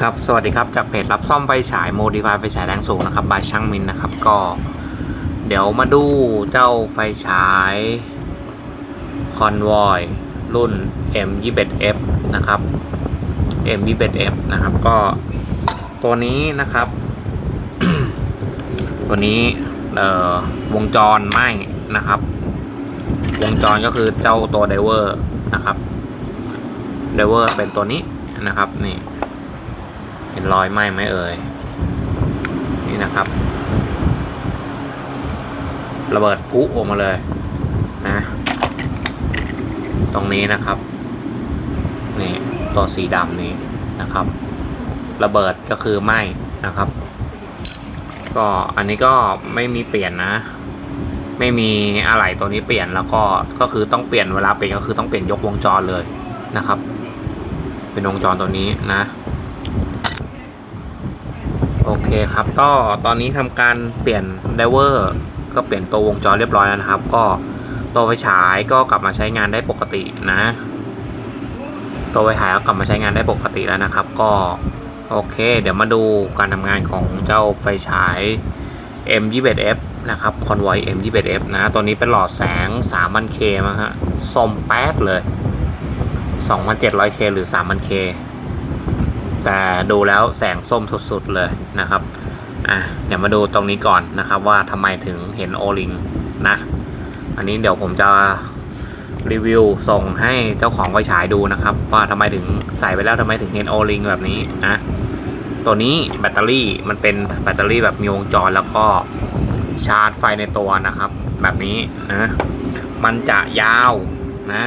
ครับ สวัสดีครับ จากเพจรับซ่อมไฟฉายโมดิฟายไฟฉายแรงสูงนะครับ บายช่างมินนะครับ ก็ เดี๋ยวมาดูเจ้าไฟฉายคอนวอยรุ่น M21F นะครับ M21F นะครับ ก็ตัวนี้นะครับ ตัวนี้ เอ่อ วงจรไหมนะครับ วงจรก็คือเจ้าตัวไดเวอร์นะครับ ไดเวอร์เป็นตัวนี้นะครับ นี่ ห็นรอยไหม้ไหมเอ่ยนี่นะครับ ระเบิดพุออกมาเลยนะ ตรงนี้นะครับนี่ตัวสีดำนี้นะครับ ระเบิดก็คือไหม้นะครับ ก็อันนี้ก็ไม่มีเปลี่ยนนะ ไม่มีอะไรตัวนี้เปลี่ยนแล้วก็ก็คือต้องเปลี่ยนเวลาเปลี่ยนก็คือต้องเปลี่ยนยกวงจรเลยนะครับ เป็นวงจรตัวนี้นะ เคครับ ก็ตอนนี้ทำการเปลี่ยนไดเวอร์ก็เปลี่ยนตัววงจรเรียบร้อยแล้วนะครับ ก็ตัวไฟฉายก็กลับมาใช้งานได้ปกตินะ ตัวไฟฉายก็กลับมาใช้งานได้ปกติแล้วนะครับ ก็โอเค เดี๋ยวมาดูการทำงานของเจ้าไฟฉาย M21F นะครับ Convoy M21F นะ ตัวนี้เป็นหลอดแสง 3,000K มาฮะส้มแป๊ดเลย 2,700K หรือ 3,000K แต่ดูแล้วแสงส้มสุดๆเลยนะครับอะเดี๋ยวมาดูตรงนี้ก่อนนะครับว่าทำไมถึงเห็นโอลิงนะ อันนี้เดี๋ยวผมจะรีวิวส่งให้เจ้าของไฟฉายดูนะครับ ว่าทำไมถึงใส่ไปแล้วทำไมถึงเห็นโอลิงแบบนี้นะตัวนี้แบตเตอรี่มันเป็นแบตเตอรี่แบบมีวงจรแล้วก็ชาร์จไฟในตัวนะครับ แบบนี้นะมันจะยาวนะ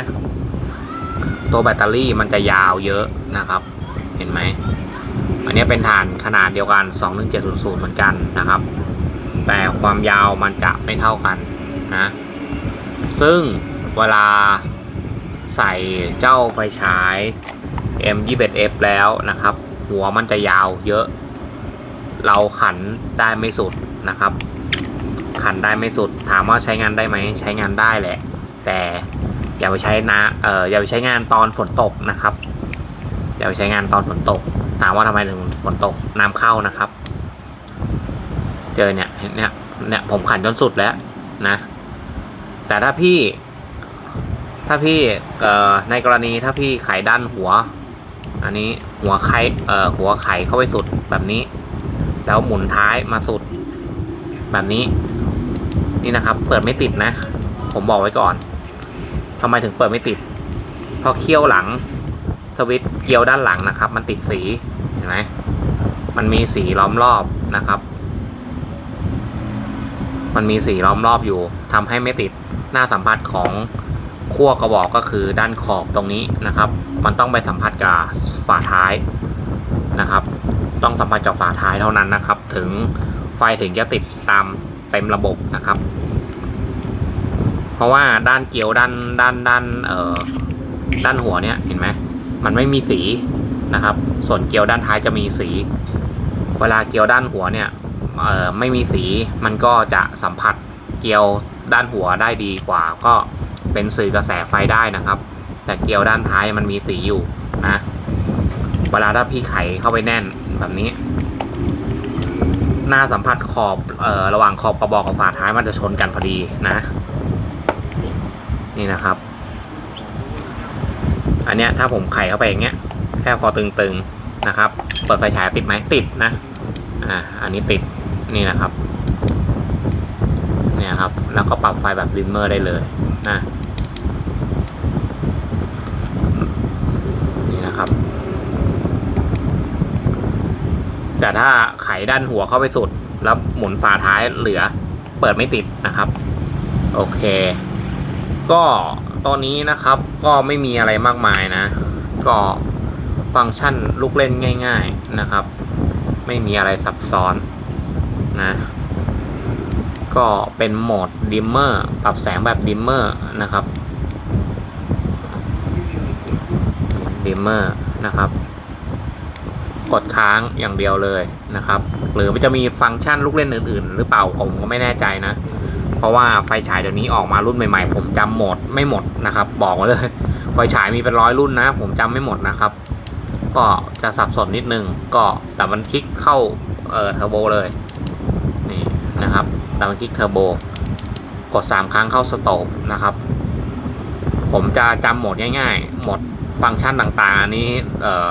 ตัวแบตเตอรี่มันจะยาวเยอะนะครับ เห็นไหมอันนี้เป็นฐานขนาดเดียวกัน 21700 เหมือนกันนะครับ แต่ความยาวมันจะไม่เท่ากันนะ ซึ่งเวลาใส่เจ้าไฟฉาย M21F แล้วนะครับ หัวมันจะยาวเยอะ เราขันได้ไม่สุดนะครับ ขันได้ไม่สุด ถามว่าใช้งานได้ไหม ใช้งานได้แหละ แต่อย่าไปใช้นะเอ่ออย่าไปใช้งานตอนฝนตกนะครับ อย่าไปใช้งานตอนฝนตก ถามว่าทำไมถึงฝนตกน้ำเข้านะครับ เจอเนี่ยเนี่ยเนี่ยผมขันจนสุดแล้วนะ แต่ถ้าพี่ ถ้าพี่เอ่อในกรณีถ้าพี่ไขด้านหัว อันนี้หัวไขเอ่อหัวไขเข้าไปสุดแบบนี้ แล้วหมุนท้ายมาสุด แบบนี้ นี่นะครับ เปิดไม่ติดนะ ผมบอกไว้ก่อนทำไมถึงเปิดไม่ติดเพราะเคี่ยวหลัง วิตช์เกียวด้านหลังนะครับ มันติดสีเห็นไหมมันมีสีล้อมรอบนะครับ มันมีสีล้อมรอบอยู่ทำให้ไม่ติดหน้าสัมผัสของขั้วกระบอกก็คือด้านขอบตรงนี้นะครับ มันต้องไปสัมผัสกับฝาท้ายนะครับ ต้องสัมผัสกับฝาท้ายเท่านั้นนะครับ ถึงไฟถึงจะติดตามเต็มระบบนะครับ เพราะว่าด้านเกลียวด้านด้านด้านเอ่อด้านหัวเนี่ยเห็นไหม มันไม่มีสีนะครับ ส่วนเกลียวด้านท้ายจะมีสี เวลาเกลียวด้านหัวเนี่ยไม่มีสีมันก็จะสัมผัสเกลียวด้านหัวได้ดีกว่า ก็เป็นสื่อกระแสไฟได้นะครับ แต่เกลียวด้านท้ายมันมีสีอยู่นะเวลาถ้าพี่ไขเข้าไปแน่นแบบนี้ หน้าสัมผัสขอบออระหว่างขอบกระบอกกับฝาท้ายมันจะชนกันพอดีนะ นี่นะครับ อันเนี้ยถ้าผมไขเข้าไปอย่างเงี้ยแค่พอตึงๆนะครับ เปิดไฟฉายติดไหมติดนะ อ่า อันนี้ติดนี่นะครับ เนี่ยครับ แล้วก็ปรับไฟแบบดิมเมอร์ได้เลยนะ นี่นะครับ แต่ถ้าไขด้านหัวเข้าไปสุด แล้วหมุนฝาท้ายเหลือ เปิดไม่ติดนะครับ โอเค ก็ ตอนนี้นะครับก็ไม่มีอะไรมากมายนะ ก็ฟังก์ชันลูกเล่นง่าย ๆนะครับ ไม่มีอะไรซับซ้อนนะก็เป็นโหมดดิมเมอร์ปรับแสงแบบดิมเมอร์นะครับดิมเมอร์นะครับ กดค้างอย่างเดียวเลยนะครับ หรือมันจะมีฟังก์ชันลูกเล่นอื่น ๆ หรือเปล่าผมก็ไม่แน่ใจนะ เพราะว่าไฟฉายเดี๋ยวนี้ออกมารุ่นใหม่ๆ ผมจำหมดไม่หมดนะครับ บอกไว้เลย ไฟฉายมีเป็นร้อยรุ่นนะ ผมจำไม่หมดนะครับ ก็จะสับสนนิดนึงก็แต่มันคลิกเข้าเอ่อเทอร์โบเลยนี่นะครับดับเบิลคลิกเทอร์โบกด 3 ครั้งเข้าสโตปนะครับ ผมจะจำโหมดง่ายๆโหมดฟังก์ชันต่างๆ อันนี้เออ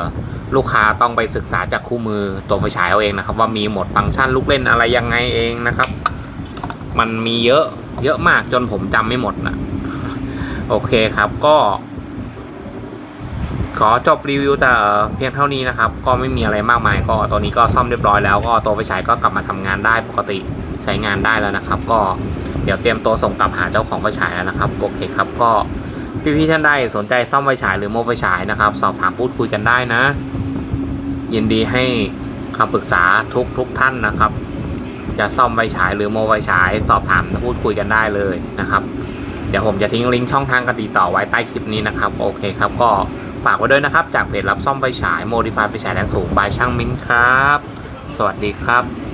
ลูกค้าต้องไปศึกษาจากคู่มือตัวไฟฉายเอาเองนะครับ ว่ามีโหมดฟังก์ชันลูกเล่นอะไรยังไงเองนะครับ มันมีเยอะเยอะมากจนผมจำไม่หมดนะโอเคครับก็ ขอจบรีวิวแต่เพียงเท่านี้นะครับ ก็ไม่มีอะไรมากมาย ก็ตัวนี้ก็ซ่อมเรียบร้อยแล้วก็ตัวไฟฉายก็กลับมาทำงานได้ปกติใช้งานได้แล้วนะครับ ก็เดี๋ยวเตรียมตัวส่งกลับหาเจ้าของไฟฉายแล้วนะครับโอเคครับก็พี่ๆท่านใดสนใจซ่อมไฟฉายหรือโมไฟฉายนะครับ สอบถามพูดคุยกันได้นะ ยินดีให้คำปรึกษาทุกทุกท่านนะครับ จะซ่อมไฟฉายหรือโมไฟฉายสอบถามพูดคุยกันได้เลยนะครับ เดี๋ยวผมจะทิ้งลิงก์ช่องทางการติดต่อไว้ใต้คลิปนี้นะครับ โอเคครับ ก็ฝากไว้ด้วยนะครับ จากเพจรับซ่อมไฟฉายโมดิฟายไฟฉายแรงสูงบายช่างมิ้นครับ สวัสดีครับ